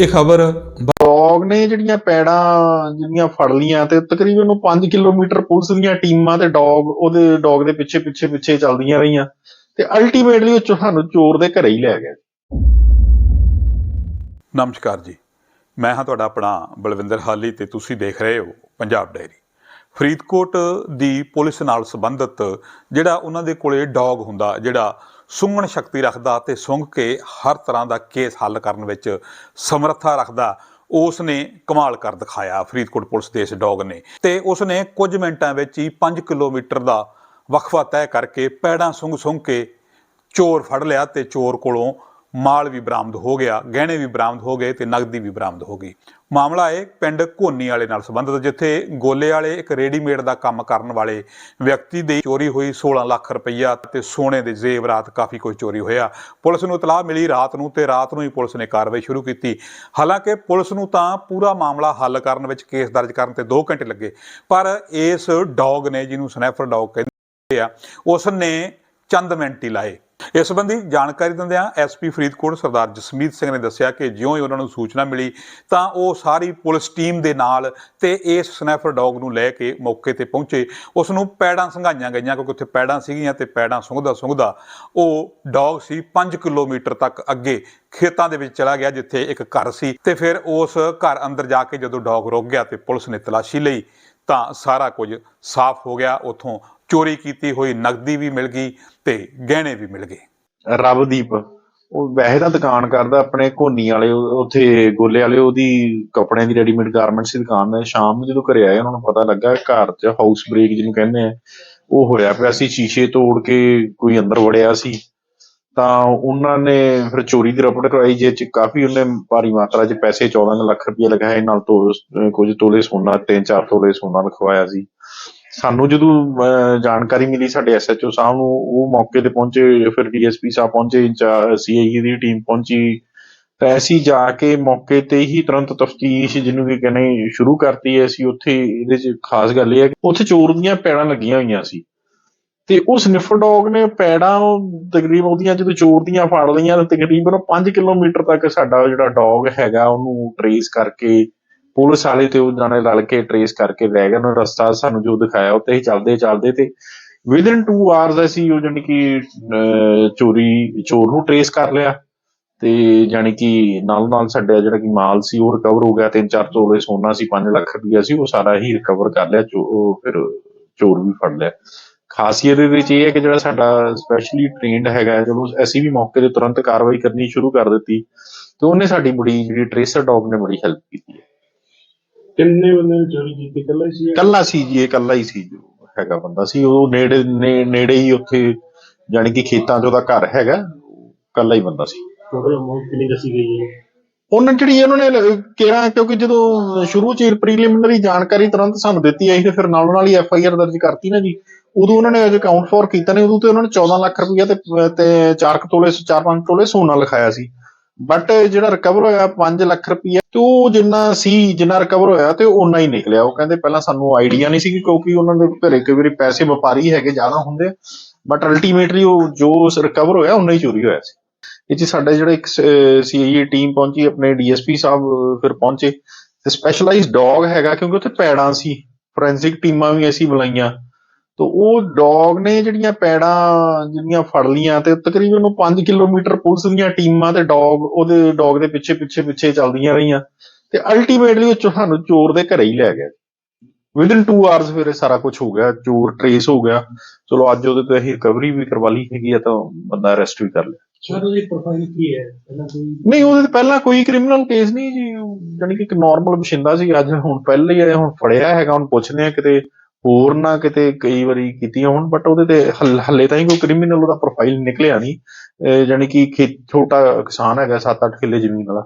ਇਹ ਖਬਰ ਡੌਗ ਨੇ ਜਿਹੜੀਆਂ ਪੈੜਾਂ ਜਿਹੜੀਆਂ ਫੜ ਲੀਆਂ ਤੇ ਤਕਰੀਬਨ ਉਹ 5 ਕਿਲੋਮੀਟਰ ਪੁਲਿਸ ਦੀਆਂ ਟੀਮਾਂ ਤੇ ਡੌਗ ਉਹਦੇ ਡੌਗ ਦੇ ਪਿੱਛੇ ਪਿੱਛੇ ਪਿੱਛੇ ਚੱਲਦੀਆਂ ਰਹੀਆਂ ਤੇ ਅਲਟੀਮੇਟਲੀ ਉਹ ਸਾਨੂੰ ਚੋਰ ਦੇ ਘਰੇ ਹੀ ਲੈ ਗਿਆ ਨਮਸਕਾਰ ਜੀ। ਮੈਂ ਹਾਂ ਤੁਹਾਡਾ ਆਪਣਾ ਬਲਵਿੰਦਰ ਹਾਲੀ ਤੇ ਤੁਸੀਂ ਦੇਖ ਰਹੇ ਹੋ ਪੰਜਾਬ ਡਾਇਰੀ ਫਰੀਦਕੋਟ ਦੀ ਪੁਲਿਸ ਨਾਲ ਸੰਬੰਧਿਤ ਜਿਹੜਾ ਉਹਨਾਂ ਦੇ ਕੋਲੇ ਡੌਗ ਹੁੰਦਾ, ਜਿਹੜਾ ਸੁੰਘਣ ਸ਼ਕਤੀ ਰੱਖਦਾ ਤੇ ਸੁੰਘ ਕੇ ਹਰ ਤਰ੍ਹਾਂ ਦਾ ਕੇਸ ਹੱਲ ਕਰਨ ਵਿੱਚ ਸਮਰੱਥਾ ਰੱਖਦਾ ਉਸ ਨੇ ਕਮਾਲ ਕਰ ਦਿਖਾਇਆ ਫਰੀਦਕੋਟ ਪੁਲਿਸ ਦੇ ਇਸ ਡੌਗ ਨੇ। ਤੇ ਉਸ ਨੇ ਕੁਝ ਮਿੰਟਾਂ ਵਿੱਚ ਹੀ 5 ਕਿਲੋਮੀਟਰ ਦਾ ਵਕਫਾ ਤੈਅ ਕਰਕੇ ਪੈੜਾਂ ਸੁੰਘ ਸੁੰਘ ਕੇ ਚੋਰ ਫੜ ਲਿਆ ਤੇ ਚੋਰ ਕੋਲੋਂ ਮਾਲ ਵੀ ਬਰਾਮਦ ਹੋ ਗਿਆ, ਗਹਿਣੇ ਵੀ ਬਰਾਮਦ ਹੋ ਗਏ ਤੇ ਨਗਦੀ ਵੀ ਬਰਾਮਦ ਹੋ ਗਈ। ਮਾਮਲਾ ਹੈ ਪਿੰਡ ਘੋਨੀ ਵਾਲੇ ਨਾਲ ਸੰਬੰਧਿਤ, ਜਿੱਥੇ ਗੋਲੇ ਵਾਲੇ ਇੱਕ ਰੈਡੀਮੇਡ ਦਾ ਕੰਮ ਕਰਨ ਵਾਲੇ ਵਿਅਕਤੀ ਦੀ ਚੋਰੀ ਹੋਈ 16 ਲੱਖ ਰੁਪਈਆ ਤੇ ਸੋਨੇ ਦੇ ਜ਼ੇਵਰਾਤ ਕਾਫੀ ਕੁਝ ਚੋਰੀ ਹੋਇਆ। ਪੁਲਿਸ ਨੂੰ ਇਤਲਾਹ ਮਿਲੀ ਰਾਤ ਨੂੰ ਤੇ ਰਾਤ ਨੂੰ ਹੀ ਪੁਲਿਸ ਨੇ ਕਾਰਵਾਈ ਸ਼ੁਰੂ ਕੀਤੀ। ਹਾਲਾਂਕਿ ਪੁਲਿਸ ਨੂੰ ਤਾਂ ਪੂਰਾ ਮਾਮਲਾ ਹੱਲ ਕਰਨ ਵਿੱਚ ਕੇਸ ਦਰਜ ਕਰਨ ਤੇ 2 ਘੰਟੇ ਲੱਗੇ, ਪਰ ਇਸ ਡੌਗ ਨੇ ਜਿਹਨੂੰ ਸਨੈਫਰ ਡੌਗ ਕਹਿੰਦੇ ਆ ਉਸ ਨੇ ਚੰਦ ਮਿੰਟ ਹੀ ਲਾਏ। ਇਸ ਸੰਬੰਧੀ ਜਾਣਕਾਰੀ ਦਿੰਦਿਆਂ ਐਸਪੀ ਫਰੀਦਕੋਟ ਸਰਦਾਰ ਜਸਮੀਤ ਸਿੰਘ ਨੇ ਦੱਸਿਆ ਕਿ ਜਿਉਂ ਹੀ ਉਹਨਾਂ ਨੂੰ ਸੂਚਨਾ ਮਿਲੀ ਤਾਂ ਉਹ ਸਾਰੀ ਪੁਲਿਸ ਟੀਮ ਦੇ ਨਾਲ ਤੇ ਇਸ ਸਨੈਫਰ ਡੌਗ ਨੂੰ ਲੈ ਕੇ ਮੌਕੇ ਤੇ ਪਹੁੰਚੇ। ਉਸ ਨੂੰ ਪੈੜਾਂ ਸੰਘਾਈਆਂ ਗਈਆਂ ਕਿਉਂਕਿ ਉੱਥੇ ਪੈੜਾਂ ਸੀਗੀਆਂ ਤੇ ਪੈੜਾਂ ਸੁੰਘਦਾ ਸੁੰਘਦਾ ਉਹ ਡੌਗ ਸੀ 5 ਕਿਲੋਮੀਟਰ ਤੱਕ ਅੱਗੇ ਖੇਤਾਂ ਦੇ ਵਿੱਚ ਚਲਾ ਗਿਆ ਜਿੱਥੇ ਇੱਕ ਘਰ ਸੀ ਤੇ ਫਿਰ ਉਸ ਘਰ ਅੰਦਰ ਜਾ ਕੇ ਜਦੋਂ ਡੌਗ ਰੁਕ ਗਿਆ ਤੇ ਪੁਲਿਸ ਨੇ ਤਲਾਸ਼ੀ ਲਈ ਤਾਂ ਸਾਰਾ ਕੁਝ ਸਾਫ਼ ਹੋ ਗਿਆ। ਉਥੋਂ ਚੋਰੀ ਕੀਤੀ ਹੋਈ ਨਗਦੀ ਵੀ ਮਿਲ ਗਈ ਤੇ ਗਹਿਣੇ ਵੀ ਮਿਲ ਗਏ। ਰਵਦੀਪ, ਉਹ ਵੈਸੇ ਤਾਂ ਦੁਕਾਨ ਕਰਦਾ ਆਪਣੇ ਕੋਨੀ ਵਾਲੇ ਉੱਥੇ ਗੋਲੇ ਵਾਲੇ, ਉਹਦੀ ਕੱਪੜਿਆਂ ਦੀ ਰੈਡੀਮੇਡ ਗਾਰਮੈਂਟਸ ਦੀ ਦੁਕਾਨ ਹੈ। ਸ਼ਾਮ ਨੂੰ ਜਦੋਂ ਘਰੇ ਆਏ, ਉਹਨਾਂ ਨੂੰ ਪਤਾ ਲੱਗਾ ਘਰ 'ਚ ਹਾਊਸ ਬ੍ਰੇਕ ਜਿਹਨੂੰ ਕਹਿੰਦੇ ਆ, ਉਹ ਹੋਇਆ ਪਿਆ ਸੀ, ਸ਼ੀਸ਼ੇ ਤੋੜ ਕੇ ਕੋਈ ਅੰਦਰ ਵੜਿਆ ਸੀ। ਤਾਂ ਉਹਨਾਂ ਨੇ ਫਿਰ ਚੋਰੀ ਦੀ ਰਿਪੋਰਟ ਕਰਵਾਈ ਜਿਸ 'ਚ ਕਾਫੀ ਉਹਨੇ ਭਾਰੀ ਮਾਤਰਾ 'ਚ ਪੈਸੇ 14 ਲੱਖ ਰੁਪਏ ਲਗਾਏ, ਨਾਲ ਤੋਂ ਅਹ ਕੁਝ ਤੋਲੇ ਸੋਨਾ, ਤਿੰਨ ਚਾਰ ਤੋਲੇ ਸੋਨਾ ਲਿਖਵਾਇਆ ਸੀ। ਸਾਨੂੰ ਜਦੋਂ ਅਹ, ਜਾਣਕਾਰੀ ਮਿਲੀ ਸਾਡੇ ਐਸਐਚਓ ਸਾਹਿਬ ਨੂੰ ਉਹ ਮੌਕੇ ਤੇ ਪਹੁੰਚੇ ਫਿਰ ਡੀਐਸਪੀ ਸਾਹਿਬ ਪਹੁੰਚੇ ਸੀਆਈਏ ਦੀ ਟੀਮ ਪਹੁੰਚੀ। ਤਾਂ ਅਸੀਂ ਜਾ ਕੇ ਮੌਕੇ ਤੇ ਹੀ ਤੁਰੰਤ ਤਫਤੀਸ਼ ਜਿਹਨੂੰ ਕਿ ਕਹਿੰਦੇ ਸ਼ੁਰੂ ਕਰਤੀ ਹੈ ਅਸੀਂ ਉੱਥੇ ਇਹਦੇ 'ਚ ਖਾਸ ਗੱਲ ਇਹ ਹੈ ਕਿ ਉੱਥੇ ਚੋਰ ਦੀਆਂ ਪੈੜਾਂ ਲੱਗੀਆਂ ਹੋਈਆਂ ਸੀ। ਤੇ ਉਹ ਸਨਿਫਰ ਡੌਗ ਨੇ ਪੈੜਾਂ ਤਕਰੀਬਨ ਉਹਦੀਆਂ ਜਦੋਂ ਚੋਰ ਦੀਆਂ ਫੜ ਲਈਆਂ ਤਾਂ ਤਕਰੀਬਨ 5 ਕਿਲੋਮੀਟਰ ਤੱਕ ਸਾਡਾ ਜਿਹੜਾ ਡੌਗ ਹੈਗਾ ਉਹਨੂੰ ਟਰੇਸ ਕਰਕੇ ਪੁਲਿਸ ਵਾਲੇ ਤੇ ਉਹਨਾਂ ਜਾਣੇ ਰਲ ਕੇ ਟਰੇਸ ਕਰਕੇ ਵੈਗਨ ਰਸਤਾ ਸਾਨੂੰ ਜੋ ਦਿਖਾਇਆ ਉੱਤੇ ਹੀ ਚੱਲਦੇ ਚੱਲਦੇ ਤੇ ਵਿਦਿਨ 2 ਆਵਰਸ ਅਸੀਂ ਉਹ ਜਾਨੀ ਕਿ ਅਹ, ਚੋਰੀ ਚੋਰ ਨੂੰ ਟਰੇਸ ਕਰ ਲਿਆ ਤੇ ਜਾਨੀ ਕਿ ਨਾਲ ਨਾਲ ਸਾਡਾ ਜਿਹੜਾ ਕਿ ਮਾਲ ਸੀ ਉਹ ਰਿਕਵਰ ਹੋ ਗਿਆ ਤਿੰਨ ਚਾਰ ਤੋਲੇ ਸੋਨਾ ਸੀ 5 ਲੱਖ ਰੁਪਇਆ ਸੀ ਉਹ ਸਾਰਾ ਹੀ ਰਿਕਵਰ ਕਰ ਲਿਆ ਚੋ- ਉਹ ਫਿਰ ਚੋਰ ਵੀ ਫੜ ਲਿਆ। ਖਾਸੀਅਤ ਦੇ ਵਿੱਚ ਇਹ ਹੈ ਕਿ ਜਿਹੜਾ ਸਾਡਾ ਸਪੈਸ਼ਲੀ ਟ੍ਰੇਨਡ ਹੈਗਾ ਹੈ, ਜਦੋਂ ਅਸੀਂ ਵੀ ਮੌਕੇ ਤੇ ਤੁਰੰਤ ਕਾਰਵਾਈ ਕਰਨੀ ਸ਼ੁਰੂ ਕਰ ਦਿੱਤੀ ਤੇ ਉਹਨੇ ਸਾਡੀ ਬੜੀ ਜਿਹੜੀ ਟ੍ਰੇਸਰ ਡੌਗ ਨੇ ਬੜੀ ਹੈਲਪ ਕੀਤੀ ਹੈ। ਕਿੰਨੇ ਬੰਦੇ ਨੇ ਚੋਰੀ ਕੀਤੀ? ਇਕੱਲਾ ਹੀ ਸੀ ਕੱਲਾ ਸੀ ਜੀ ਇਹ ਕੱਲਾ ਹੀ ਸੀ ਜੋ ਹੈਗਾ ਬੰਦਾ ਸੀ। ਉਹ ਨੇੜੇ ਨੇ- ਨੇੜੇ ਹੀ ਉੱਥੇ ਜਾਣੀ ਕਿ ਖੇਤਾਂ 'ਚ ਉਹਦਾ ਘਰ ਹੈਗਾ। ਕੱਲਾ ਹੀ ਬੰਦਾ ਸੀ। ਟੋਟਲ ਅਮਾਉਂਟ ਕਿੰਨੀ ਦੱਸੀ ਗਈ ਹੈ? ਉਹਨਾਂ ਜਿਹੜੀ ਉਹਨਾਂ ਨੇ ਲ- ਕਿਹਾ ਕਿਉਂਕਿ ਜਦੋਂ ਸ਼ੁਰੂ 'ਚ ਪ੍ਰੀਲਿਮਿਨਰੀ ਜਾਣਕਾਰੀ ਤੁਰੰਤ ਸਾਨੂੰ ਦਿੱਤੀ ਆਈ ਤੇ ਫਿਰ ਨਾਲੋਂ ਨਾਲ ਹੀ ਐਫ ਆਈ ਆਰ ਦਰਜ ਕਰਤੀ ਨਾ ਜੀ। ਉਦੋਂ ਉਹਨਾਂ ਨੇ ਅਜੇ ਕਾਊਂਟ ਫੋਰ ਕੀਤਾ ਨਹੀਂ ਉਦੋਂ ਤੇ ਉਹਨਾਂ ਨੇ 14 ਲੱਖ ਰੁਪਈਆ ਤੇ ਤੇ 4 ਤੋਲੇ 4-5 ਤੋਲੇ ਸੋਨਾ ਲਿਖਾਇਆ ਸੀ। ਬਟ ਜਿਹੜਾ ਰਿਕਵਰ ਹੋਇਆ 5 ਲੱਖ ਰੁਪਈਆ, ਤੇ ਉਹ ਜਿੰਨਾ ਸੀ, ਜਿੰਨਾ ਰਿਕਵਰ ਹੋਇਆ ਤੇ ਉਹਨਾਂ ਹੀ ਨਿਕਲਿਆ। ਉਹ ਕਹਿੰਦੇ ਪਹਿਲਾਂ ਸਾਨੂੰ ਆਈਡੀਆ ਨਹੀਂ ਸੀ ਕਿਉਂਕਿ ਉਹਨਾਂ ਦੇ ਘਰੇ ਕਈ ਵਾਰੀ ਪੈਸੇ ਵਪਾਰੀ ਹੈਗੇ ਜ਼ਿਆਦਾ ਹੁੰਦੇ। ਬਟ ਅਲਟੀਮੇਟਲੀ ਉਹ ਜੋ ਰਿਕਵਰ ਹੋਇਆ ਉਹਨਾਂ ਹੀ ਚੋਰੀ ਹੋਇਆ ਸੀ। ਇਹ 'ਚ ਸਾਡੇ ਜਿਹੜੇ ਇੱਕ ਸੀਆਈਏ ਟੀਮ ਪਹੁੰਚੀ, ਆਪਣੇ ਡੀਐਸਪੀ ਸਾਹਿਬ ਫਿਰ ਪਹੁੰਚੇ। ਤੇ ਸਪੈਸ਼ਲਾਈਜ਼ਡ ਡੌਗ ਹੈਗਾ ਕਿਉਂਕਿ ਉੱਥੇ ਪੈੜਾਂ ਸੀ। ਫੋਰੈਂਸਿਕ ਟੀਮਾਂ ਵੀ ਅਸੀਂ ਬੁਲਾਈਆਂ। ਤਾਂ ਉਹ ਡੌਗ ਨੇ ਜਿਹੜੀਆਂ ਪੈੜਾਂ ਜਿਹੜੀਆਂ ਫੜ ਲੀਆਂ ਤੇ ਤਕਰੀਬਨ ਉਹ 5 ਕਿਲੋਮੀਟਰ ਪੁਲਿਸ ਦੀਆਂ ਟੀਮਾਂ ਤੇ ਡੌਗ ਉਹਦੇ ਡੌਗ ਦੇ ਪਿੱਛੇ ਪਿੱਛੇ ਪਿੱਛੇ ਚੱਲਦੀਆਂ ਰਹੀਆਂ ਤੇ ਅਲਟੀਮੇਟਲੀ ਉਹ ਸਾਨੂੰ ਚੋਰ ਦੇ ਘਰੇ ਹੀ ਲੈ ਗਿਆ ਵਿਦਿਨ 2 ਆਵਰਸ ਫਿਰ ਇਹ ਸਾਰਾ ਕੁਝ ਹੋ ਗਿਆ ਚੋਰ ਟਰੇਸ ਹੋ ਗਿਆ। ਚਲੋ ਅੱਜ ਉਹਦੇ ਤੇ ਅਸੀਂ ਰਿਕਵਰੀ ਵੀ ਕਰਵਾ ਲਈ ਹੈਗੀ ਆ ਤਾਂ ਬੰਦਾ ਅਰੈਸਟ ਵੀ ਕਰ ਲਿਆ ਸਰ ਉਹਦੀ ਪ੍ਰੋਫਾਈਲ ਕੀ ਹੈ? ਪਹਿਲਾਂ ਕੋਈ ਨਹੀਂ ਉਹਦੇ ਪਹਿਲਾਂ ਕੋਈ ਕ੍ਰਿਮੀਨਲ ਕੇਸ ਨਹੀਂ ਜੀ। ਜਾਨੀ ਕਿ ਇੱਕ ਨਾਰਮਲ ਬਸ਼ਿੰਦਾ ਸੀ। ਅੱਜ ਹੁਣ ਪਹਿਲੇ ਹੀ ਹੁਣ ਫੜਿਆ ਹੈਗਾ ਹੁਣ ਪੁੱਛਦੇ ਆ ਕਿਤੇ ਹੋਰ ਨਾ ਕਿਤੇ ਕਈ ਵਾਰੀ ਕੀਤੀਆਂ ਹੋਣ ਬਟ ਉਹਦੇ ਤੇ ਹਲ- ਹੱਲੇ ਤਾਂ ਹੀ ਕੋਈ ਕ੍ਰਿਮੀਨਲ ਉਹਦਾ ਪ੍ਰੋਫਾਈਲ ਨਿਕਲਿਆ ਨਹੀਂ। ਜਾਨੀ ਕਿ ਖੇ- ਛੋਟਾ ਕਿਸਾਨ ਹੈਗਾ 7-8 ਕਿੱਲੇ ਜ਼ਮੀਨ ਵਾਲਾ।